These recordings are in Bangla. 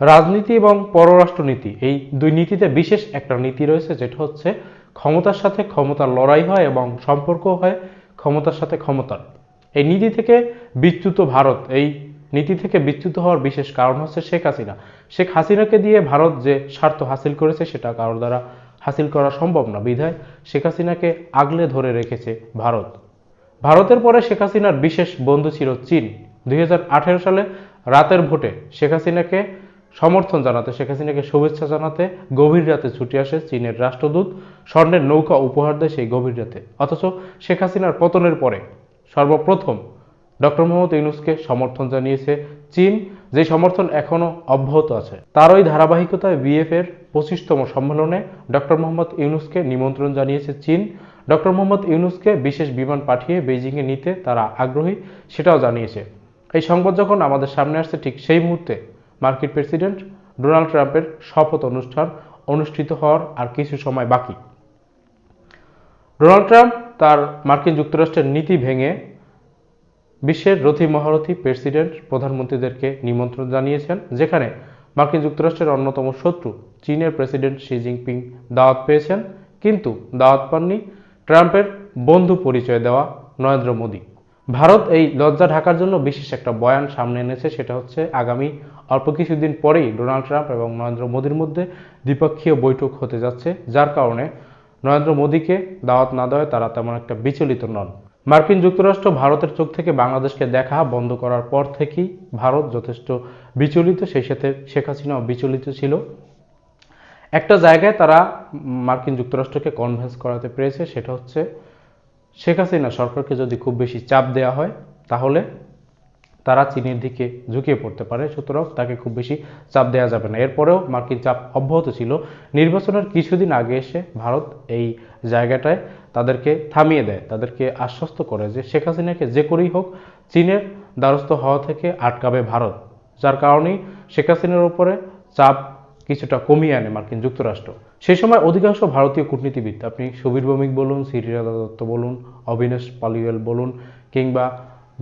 রাজনীতি এবং পররাষ্ট্রনীতি, এই দুই নীতিতে বিশেষ একটা নীতি রয়েছে, যেটা হচ্ছে ক্ষমতার সাথে ক্ষমতার লড়াই হয় এবং সম্পর্ক হয় ক্ষমতার সাথে ক্ষমতার। এই নীতি থেকে বিচ্যুত ভারত, এই নীতি থেকে বিচ্যুত হওয়ার বিশেষ কারণ হচ্ছে শেখ হাসিনা। শেখ হাসিনাকে দিয়ে ভারত যে স্বার্থ হাসিল করেছে, সেটা কারোর দ্বারা হাসিল করা সম্ভব না, বিধায় শেখ হাসিনাকে আগলে ধরে রেখেছে ভারত। ভারতের পরে শেখ হাসিনার বিশেষ বন্ধু ছিল চীন। দুই হাজার আঠেরো সালে রাতের ভোটে শেখ হাসিনাকে সমর্থন জানাতে, শেখ হাসিনাকে শুভেচ্ছা জানাতে গভীর রাতে ছুটে আসে চীনের রাষ্ট্রদূত। স্বর্ণের নৌকা উপহার দেয় সেই গভীর রাতে। অথচ শেখ হাসিনার পতনের পরে সর্বপ্রথম ডক্টর মোহাম্মদ ইউনুসকে সমর্থন জানিয়েছে চীন, যে সমর্থন এখনও অব্যাহত আছে। তারই ধারাবাহিকতায় বিএফ এর পঁচিশতম সম্মেলনে ডক্টর মোহাম্মদ ইউনুসকে নিমন্ত্রণ জানিয়েছে চীন। ডক্টর মোহাম্মদ ইউনুসকে বিশেষ বিমান পাঠিয়ে বেইজিংয়ে নিতে তারা আগ্রহী, সেটাও জানিয়েছে। এই সংবাদ যখন আমাদের সামনে আসছে, ঠিক সেই মুহূর্তে মার্কিন প্রেসিডেন্ট ডোনাল্ড ট্রাম্পের শপথ অনুষ্ঠান অনুষ্ঠিত হওয়ার আর কিছু সময় বাকি। ডোনাল্ড ট্রাম্প তার মার্কিন যুক্তরাষ্ট্রের নীতি ভেঙে বিশ্বের রথি মহারথী প্রেসিডেন্ট প্রধানমন্ত্রীদেরকে নিমন্ত্রণ জানিয়েছেন, যেখানে মার্কিন যুক্তরাষ্ট্রের অন্যতম শত্রু চীনের প্রেসিডেন্ট শি জিনপিং দাওয়াত পেয়েছেন, কিন্তু দাওয়াত পাননি ট্রাম্পের বন্ধু পরিচয় দেওয়া নরেন্দ্র মোদী। ভারত এই লজ্জা ঢাকার জন্য বিশেষ একটা বয়ান সামনে এনেছে, সেটা হচ্ছে আগামী অল্প কিছুদিন পরেই ডোনাল্ড ট্রাম্প এবং নরেন্দ্র মোদীর মধ্যে দ্বিপক্ষীয় বৈঠক হতে যাচ্ছে, যার কারণে নরেন্দ্র মোদীকে দাওয়াত না দেওয়ায় তারা তেমন একটা বিচলিত নন। মার্কিন যুক্তরাষ্ট্র ভারতের চোখ থেকে বাংলাদেশকে দেখা বন্ধ করার পর থেকেই ভারত যথেষ্ট বিচলিত, সেই সাথে শেখ হাসিনাও বিচলিত ছিল। একটা জায়গায় তারা মার্কিন যুক্তরাষ্ট্রকে কনভেন্স করাতে পেরেছে, সেটা হচ্ছে শেখ হাসিনা সরকারকে যদি খুব বেশি চাপ দেওয়া হয়, তাহলে তারা চীনের দিকে ঝুঁকিয়ে পড়তে পারে, সুতরাং তাকে খুব বেশি চাপ দেওয়া যাবে না। এরপরেও মার্কিন চাপ অব্যাহত ছিল। নির্বাচনের কিছুদিন আগে এসে ভারত এই জায়গাটায় তাদেরকে থামিয়ে দেয়, তাদেরকে আশ্বস্ত করে যে শেখ হাসিনাকে যে করেই হোক চীনের দ্বারস্থ হওয়া থেকে আটকাবে ভারত। যার কারণেই শেখ হাসিনার উপরে চাপ কিছুটা কমিয়ে আনে মার্কিন যুক্তরাষ্ট্র। সেই সময় অধিকাংশ ভারতীয় কূটনীতিবিদ, আপনি সুবীর ভৌমিক বলুন শ্রীরাধা দত্ত বলুন, অবিনাশ পালিওয়াল বলুন, কিংবা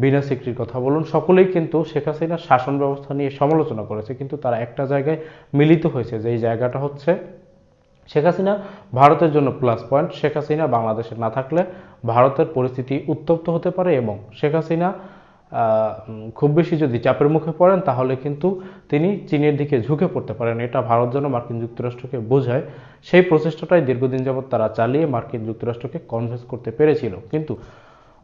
বিনা সিকরির কথা বলুন, সকলেই কিন্তু শেখ হাসিনার শাসন ব্যবস্থা নিয়ে সমালোচনা করেছে, কিন্তু তারা একটা জায়গায় মিলিত হয়েছে, যে এই জায়গাটা হচ্ছে শেখ হাসিনা ভারতের জন্য প্লাস পয়েন্ট শেখ হাসিনা বাংলাদেশে না থাকলে ভারতের পরিস্থিতি উত্তপ্ত হতে পারে এবং শেখ হাসিনা খুব বেশি যদি চাপের মুখে পড়েন, তাহলে কিন্তু তিনি চীনের দিকে ঝুঁকে পড়তে পারেন। এটা ভারত যেন মার্কিন যুক্তরাষ্ট্রকে বোঝায়, সেই প্রচেষ্টাটাই দীর্ঘদিন যাবৎ তারা চালিয়ে মার্কিন যুক্তরাষ্ট্রকে কনভিন্স করতে পেরেছিল। কিন্তু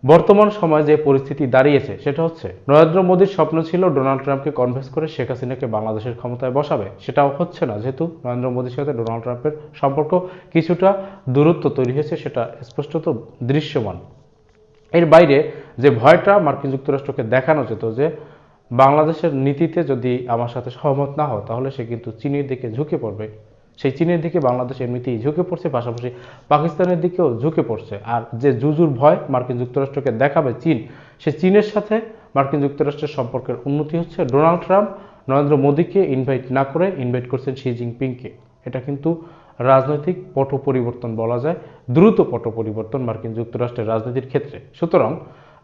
বর্তমান সময়ে যে পরিস্থিতি দাঁড়িয়েছে, সেটা হচ্ছে নরেন্দ্র মোদীর স্বপ্ন ছিল ডোনাল্ড ট্রাম্পকে কনভিন্স করে শেখ হাসিনাকে বাংলাদেশের ক্ষমতায় বসাবে। সেটাও হচ্ছে না। যেহেতু নরেন্দ্র মোদীর সাথে ডোনাল্ড ট্রাম্পের সম্পর্ক কিছুটা দূরত্ব তৈরি হয়েছে, সেটা স্পষ্টত দৃশ্যমান। এর বাইরে যে ভয়টা মার্কিন যুক্তরাষ্ট্রকে দেখানো যেত যে বাংলাদেশের নীতিতে যদি আমার সাথে সহমত না হয় তাহলে সে কিন্তু চীনের দিকে ঝুঁকে পড়বে। সেই চীনের দিকে বাংলাদেশ এমনিতেই ঝুঁকে পড়ছে, পাশাপাশি পাকিস্তানের দিকেও ঝুঁকে পড়ছে। আর যে জুজুর ভয় মার্কিন যুক্তরাষ্ট্রকে দেখাবে চীন, সে চীনের সাথে মার্কিন যুক্তরাষ্ট্রের সম্পর্কের উন্নতি হচ্ছে। ডোনাল্ড ট্রাম্প নরেন্দ্র মোদীকে ইনভাইট না করে ইনভাইট করছেন শি জিনপিংকে। এটা কিন্তু রাজনৈতিক পট পরিবর্তন বলা যায়, দ্রুত পট পরিবর্তন মার্কিন যুক্তরাষ্ট্রের রাজনীতির ক্ষেত্রে। সুতরাং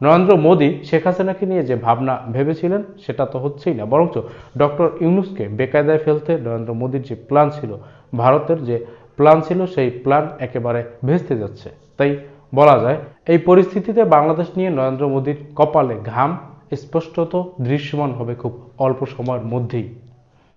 নরেন্দ্র মোদী শেখ হাসিনাকে নিয়ে যে ভাবনা ভেবেছিলেন, সেটা তো হচ্ছেই না। বরঞ্চ ডক্টর ইউনুসকে বেকায়দায় ফেলতে নরেন্দ্র মোদীর যে প্ল্যান ছিল, ভারতের যে প্ল্যান ছিল, সেই প্ল্যান একেবারে ভেস্তে যাচ্ছে। তাই বলা যায়, এই পরিস্থিতিতে বাংলাদেশ নিয়ে নরেন্দ্র মোদীর কপালে ঘাম, স্পষ্টত দৃশ্যমান হবে খুব অল্প সময়ের মধ্যেই।